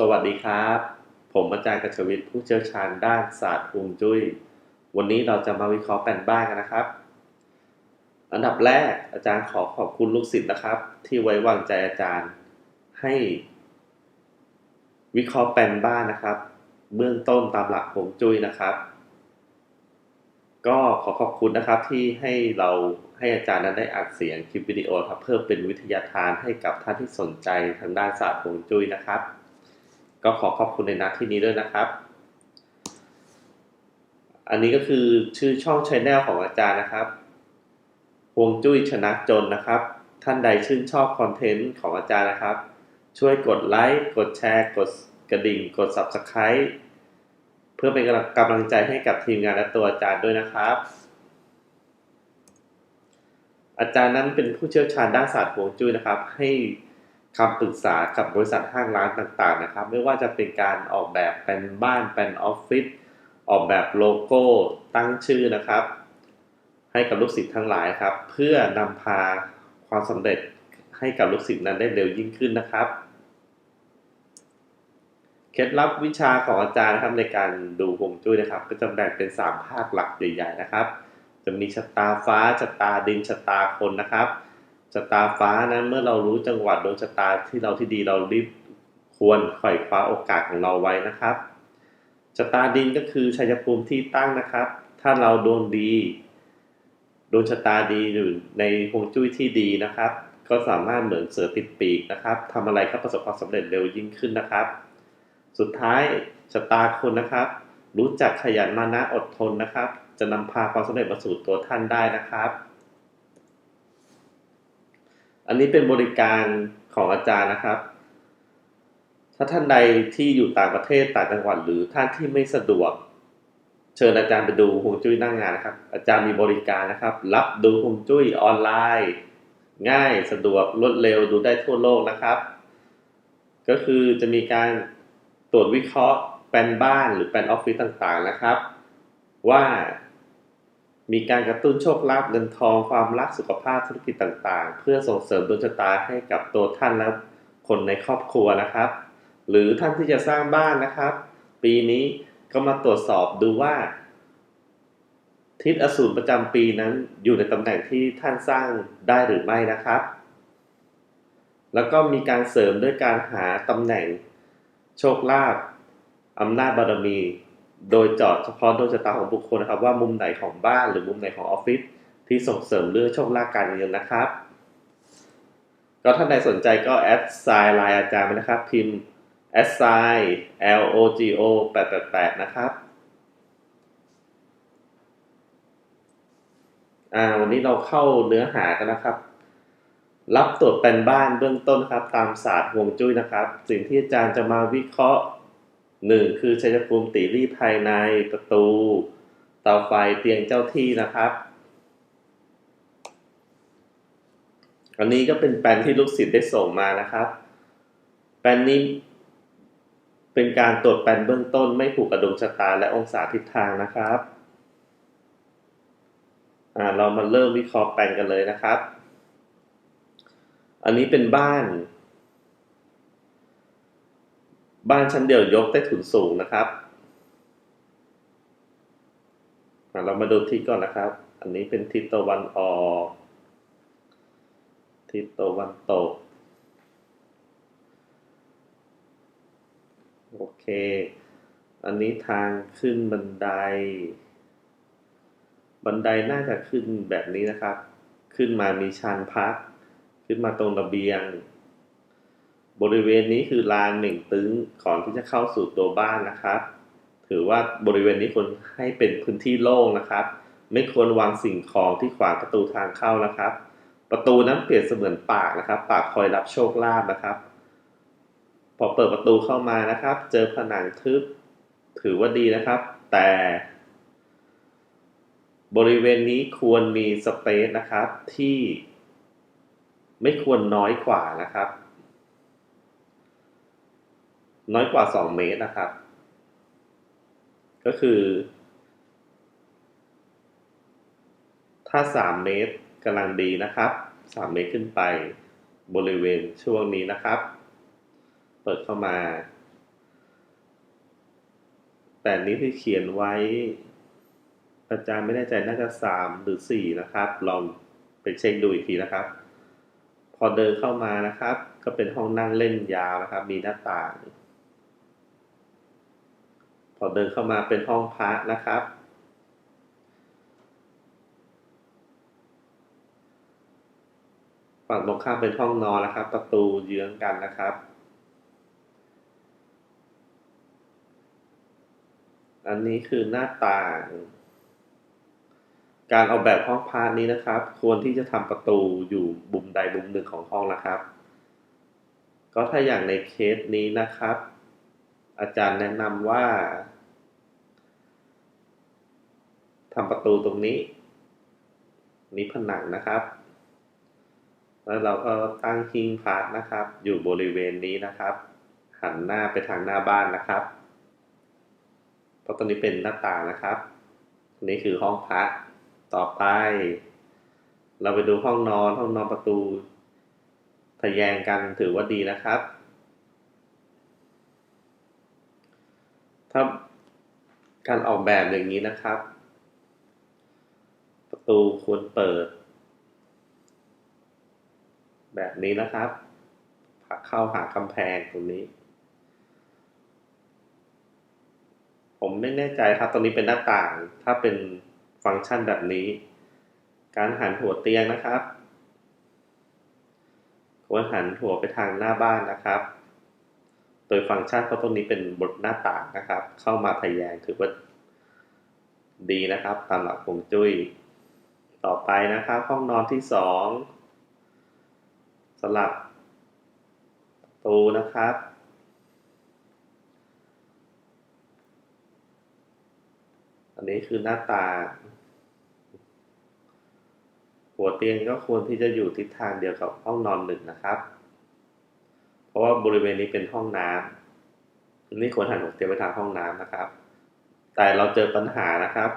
สวัสดีครับ ผมอาจารย์กชวิทย์ผู้เชี่ยวชาญด้านศาสตร์ฮวงจุ้ย วันนี้เราจะมาวิเคราะห์แปลนบ้านกันนะครับ อันดับแรกอาจารย์ขอขอบคุณลูกศิษย์นะครับ ที่ไว้วางใจอาจารย์ให้ วิเคราะห์แปลนบ้านนะครับ เบื้องต้นตามหลักฮวงจุ้ยนะครับ ก็ขอขอบคุณนะครับที่ให้เราให้อาจารย์นั้นได้อัดเสียงคลิปวิดีโอครับเพื่อเป็นวิทยาทานให้กับท่านที่สนใจทางด้านศาสตร์ฮวงจุ้ยนะครับ ก็ขอขอบคุณในนัดที่นี้ด้วยนะครับ อันนี้ก็คือชื่อช่องชแนลของอาจารย์นะครับฮวงจุ้ยชนะจนนะครับ ท่านใดชื่นชอบคอนเทนต์ของอาจารย์นะครับ ช่วยกดไลค์กดแชร์ กดกระดิ่ง กด Subscribe เพื่อเป็นกำลังใจให้กับทีมงานและตัวอาจารย์ด้วยนะครับ อาจารย์นั้นเป็นผู้เชี่ยวชาญด้านศาสตร์ฮวงจุ้ยนะครับ ให้ คำปรึกษากับบริษัทห้างร้านต่างๆนะครับ ไม่ว่าจะเป็นการออกแบบเป็นบ้านเป็นออฟฟิศออกแบบโลโก้ตั้งชื่อนะครับ ให้กับลูกศิษย์ทั้งหลายครับ เพื่อนำพาความสำเร็จให้กับลูกศิษย์นั้นได้เร็วยิ่งขึ้นนะครับเคล็ดลับวิชาของอาจารย์นะครับในการดูฮวงจุ้ยนะครับ ก็จะแบ่งเป็น 3 ภาคหลักใหญ่ ๆ นะครับ จะมีชะตาฟ้าชะตาดินชะตาคนนะครับ ชะตาฟ้านั้นเมื่อเรารู้จังหวะดวงชะตาที่เราที่ดีเรารีบควรไขว่คว้าโอกาสของเราไว้นะครับชะตาดินก็คือชัยภูมิที่ตั้งนะครับ ถ้าเราดวงดีดวงชะตาดีอยู่ในฮวงจุ้ยที่ดีนะครับ ก็สามารถเหมือนเสือติดปีกนะครับทำอะไรก็ประสบความสำเร็จเร็วยิ่งขึ้นนะครับ สุดท้ายชะตาคนนะครับ รู้จักขยันมานะอดทนนะครับ จะนำพาความสำเร็จมาสู่ตัวท่านได้นะครับ อันนี้เป็นบริการของอาจารย์นะครับ ถ้าท่านใดที่อยู่ต่างประเทศต่างจังหวัดหรือท่านที่ไม่สะดวก เชิญอาจารย์ไปดูฮวงจุ้ยหน้างงานนะครับ อาจารย์มีบริการนะครับ รับดูฮวงจุ้ยออนไลน์ ง่ายสะดวกรวดเร็วดูได้ทั่วโลกนะครับ ก็คือจะมีการตรวจวิเคราะห์แปลนบ้านหรือแปลนออฟฟิศต่างๆนะครับ ว่า มีการกระตุ้นโชคลาภเงินทองความรักสุขภาพธุรกิจต่างๆ เพื่อส่งเสริมดวงชะตาให้กับตัวท่านและคนในครอบครัวนะครับ หรือท่านที่จะสร้างบ้านนะครับ ปีนี้ก็มาตรวจสอบดูว่า ทิศอสูรประจำปีนั้นอยู่ในตำแหน่งที่ท่านสร้างได้หรือไม่นะครับ แล้วก็มีการเสริมด้วยการหาตำแหน่งโชคลาภอำนาจบารมี โดยเจาะเฉพาะดวงชะตาของบุคคลนะครับ ว่ามุมไหนของบ้านหรือมุมไหนของออฟฟิศที่ส่งเสริมเรื่องโชคลาภการเงินนะครับ ก็ท่านใดสนใจก็แอดไซน์ไลน์อาจารย์ไปนะครับ พิมพ์แอดไซน์ L O G O 888นะครับอ่าวันนี้เราเข้าเนื้อหากันนะครับ รับตรวจแปลนบ้านเบื้องต้นครับ ตามศาสตร์ฮวงจุ้ยนะครับ สิ่งที่อาจารย์จะมาวิเคราะห์ หนึ่งคือชัยภูมิตีรีภายในประตูเตาไฟเตียงเจ้าที่นะครับ อันนี้ก็เป็นแปลนที่ลูกศิษย์ได้ส่งมานะครับ แปลนนี้เป็นการตรวจแปลนเบื้องต้นไม่ผูกกระดวงชะตาและองศาทิศทางนะครับอ่าเรามาเริ่มวิเคราะห์แปลนกันเลยนะครับ อันนี้เป็นบ้าน บ้านชั้นเดียวยกใต้ถุนสูงนะครับเรามาดูทิศก่อนนะครับ อันนี้เป็นทิศตะวันออกทิศตะวันตก โอเค อันนี้ทางขึ้นบันได บันไดน่าจะขึ้นแบบนี้นะครับ ขึ้นมามีชานพัก ขึ้นมาตรงระเบียง บริเวณนี้คือลานหนึ่งตึ้งก่อนที่จะเข้าสู่ตัวบ้านนะครับ ถือว่าบริเวณนี้ควรให้เป็นพื้นที่โล่งนะครับ ไม่ควรวางสิ่งของที่ขวางประตูทางเข้านะครับ ประตูนั้นเปรียบเสมือนปากนะครับ ปากคอยรับโชคลาภนะครับ พอเปิดประตูเข้ามานะครับ เจอผนังทึบ ถือว่าดีนะครับ แต่ บริเวณนี้ควรมีสเปซนะครับที่ไม่ควรน้อยกว่านะครับ น้อยกว่า2เมตรนะครับ ก็คือ ถ้า3เมตรกำลังดีนะครับ3เมตรขึ้นไปบริเวณช่วงนี้นะครับ เปิดเข้ามา แต่นี้ที่เขียนไว้อาจารย์ไม่แน่ใจน่าจะสามหรือสี่นะครับ ลองไปเช็คดูอีกทีนะครับ พอเดินเข้ามานะครับ ก็เป็นห้องนั่งเล่นยาวนะครับ มีหน้าต่าง พอเดินเข้ามาเป็นห้องพระนะครับ ฝั่งตรงข้ามเป็นห้องนอนนะครับ ประตูเยื้องกันนะครับ อันนี้คือหน้าต่าง การออกแบบห้องพาร์ทนี้นะครับ ควรที่จะทำประตูอยู่บุมใดบุมหนึ่งของห้องนะครับ ก็ถ้าอย่างในเคสนี้นะครับ อาจารย์แนะนำว่าทำประตูตรงนี้ นี้ผนังนะครับ แล้วเราก็ตั้งหิ้งพระนะครับ อยู่บริเวณนี้นะครับ หันหน้าไปทางหน้าบ้านนะครับ เพราะตรงนี้เป็นหน้าต่างนะครับนนี้คือห้องพระต่อไป เราไปดูห้องนอนห้องนอนประตูทะแยงกันถือว่าดีนะครับ ถ้าการออกแบบอย่างนี้นะครับ ประตูควรเปิด แบบนี้นะครับผักเข้าหากำแพงตรงนี้ ผมไม่แน่ใจครับตรงนี้เป็นหน้าต่าง ถ้าเป็นฟังก์ชันแบบนี้ การหันหัวเตียงนะครับควรหันหัวไปทางหน้าบ้านนะครับ โดยฟังก์ชันเพราตรงนี้เป็นบทหน้าต่างนะครับ เข้ามาทะแยงถือว่าดีนะครับ ตามหลักฮวงจุ้ยต่อไปนะครับ ห้องนอนที่สองสลับตูนะครับ อันนี้คือหน้าต่างหัวเตียงก็ควรที่จะอยู่ทิศทางเดียวกับห้องนอนหนึ่งนะครับ ราะว่าบริเวณนี้เป็นห้องน้ำอันนี้ควรหันหัวเตียงไปทางห้องน้ำนะครับ แต่เราเจอปัญหานะครับ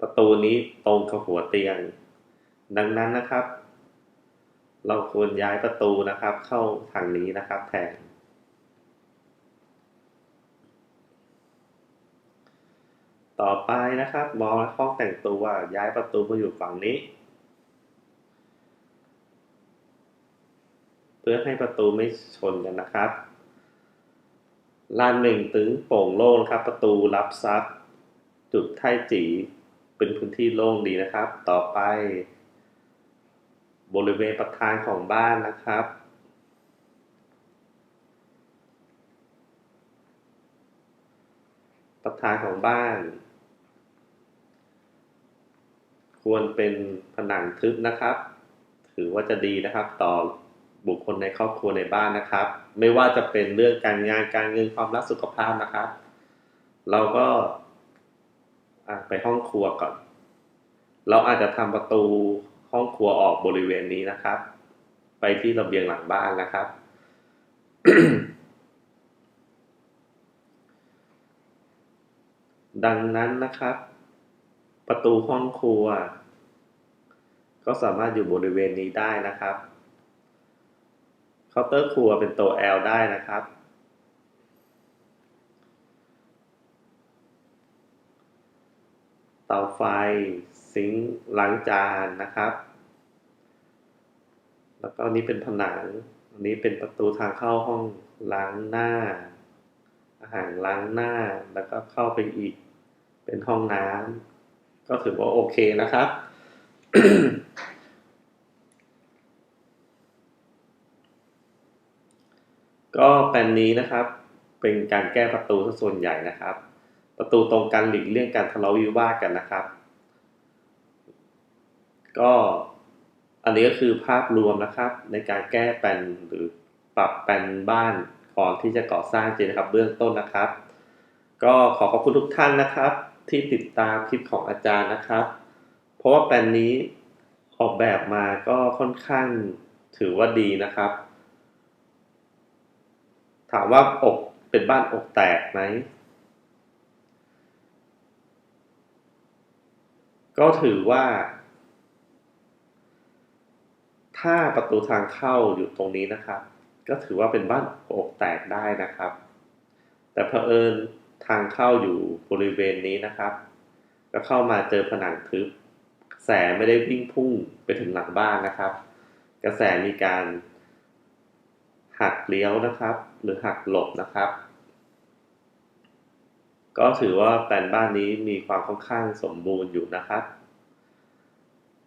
ประตูนี้ตรงกับหัวเตียง ดังนั้นนะครับ เราควรย้ายประตูนะครับ เข้าทางนี้นะครับ แทน ต่อไปนะครับ มองห้องแต่งตัวย้ายประตูมาอยู่ฝั่งนี้ เพื่อให้ประตูไม่ชนกันนะครับลานหนึ่งถึงโป่งโล่งครับ ประตูรับซับจุดไท่จีเป็นพื้นที่โล่งดีนะครับ ต่อไป บริเวณประธานของบ้านนะครับ ประธานของบ้าน ควรเป็นผนังทึบนะครับ ถือว่าจะดีนะครับต่อ บุคคลในครอบครัวในบ้านนะครับ ไม่ว่าจะเป็นเรื่องการงานการเงินความรักสุขภาพนะครับ เราก็ไปห้องครัวก่อน เราอาจจะทำประตูห้องครัวออกบริเวณนี้นะครับ ไปที่ระเบียงหลังบ้านนะครับ ดังนั้นนะครับ ประตูห้องครัว ก็สามารถอยู่บริเวณนี้ได้นะครับ เคาน์เตอร์ครัวเป็นตัว L ได้นะครับ เตาไฟ ซิงค์ล้างจานนะครับ แล้วก็อันนี้เป็นผนัง อันนี้เป็นประตูทางเข้าห้องล้างหน้า อาหารล้างหน้า แล้วก็เข้าไปอีก เป็นห้องน้ำ ก็ถือว่าโอเคนะครับ ก็แปลนนี้นะครับ เป็นการแก้ประตูส่วนใหญ่นะครับ ประตูตรงกันหลีกเลี่ยงการทะเลาะวิวาทกันนะครับ ก็อันนี้ก็คือภาพรวมนะครับ ในการแก้แปลนหรือปรับแปลนบ้านก่อนที่จะก่อสร้างจริงนะครับเบื้องต้นนะครับ ก็ขอขอบคุณทุกท่านนะครับ ที่ติดตามคลิปของอาจารย์นะครับ เพราะว่าแปลนนี้ออกแบบมาก็ค่อนข้างถือว่าดีนะครับ ถามว่าอกเป็นบ้านอกแตกไหม ก็ถือว่า ถ้าประตูทางเข้าอยู่ตรงนี้นะครับ ก็ถือว่าเป็นบ้านอกแตกได้นะครับ แต่เผอิญทางเข้าอยู่บริเวณนี้นะครับ ก็เข้ามาเจอผนังทึบ แสไม่ได้วิ่งพุ่งไปถึงหลังบ้านนะครับ กระแสมีการ หักเลี้ยวนะครับ หรือหักหลบนะครับ ก็ถือว่าแปลนบ้านนี้มีความค่อนข้างสมบูรณ์อยู่นะครับ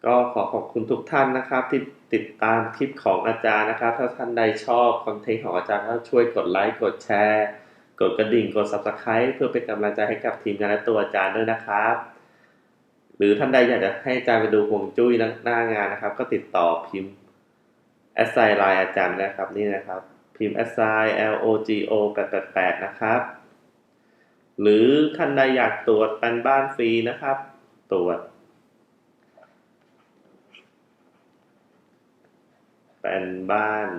ก็ขอขอบคุณทุกท่านนะครับ ที่ติดตามคลิปของอาจารย์นะครับ ถ้าท่านใดชอบคอนเทนต์ของอาจารย์ก็ช่วยกดไลค์กดแชร์กดกระดิ่งกด subscribe เพื่อเป็นกำลังใจให้กับทีมงานและตัวอาจารย์ด้วยนะครับ หรือท่านใดอยากจะให้อาจารย์ไปดูฮวงจุ้ยหน้างานนะครับ ก็ติดต่อพิมพ์ s i l i n e อาจารย์นะครับนี่นะครับ พิมพ์ s i l o g o 888 นะครับ หรือท่านใดอยากตรวจแปนบ้านฟรีนะครับ ตรวจแปลนบ้าน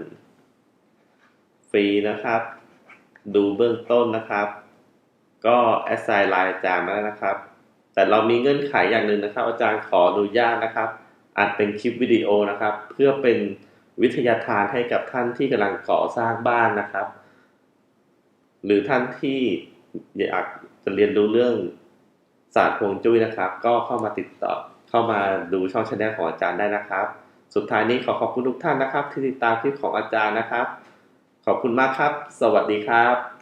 ฟรีนะครับ ดูเบื้องต้นนะครับ ก็แอสไซน์ไลน์อาจารย์มาแล้วนะครับ แต่เรามีเงื่อนไขอย่างหนึ่งนะครับ อาจารย์ขออนุญาตนะครับอัดเป็นคลิปวิดีโอนะครับ เพื่อเป็น วิทยาทานให้กับท่านที่กำลังก่อสร้างบ้านนะครับ หรือท่านที่อยากจะเรียนรู้เรื่องศาสตร์พวงจุ้ยนะครับ ก็เข้ามาติดต่อเข้ามาดูช่องชแนลของอาจารย์ได้นะครับ สุดท้ายนี้ขอขอบคุณทุกท่านนะครับ ที่ติดตามคลิปของอาจารย์นะครับ ขอบคุณมากครับ สวัสดีครับ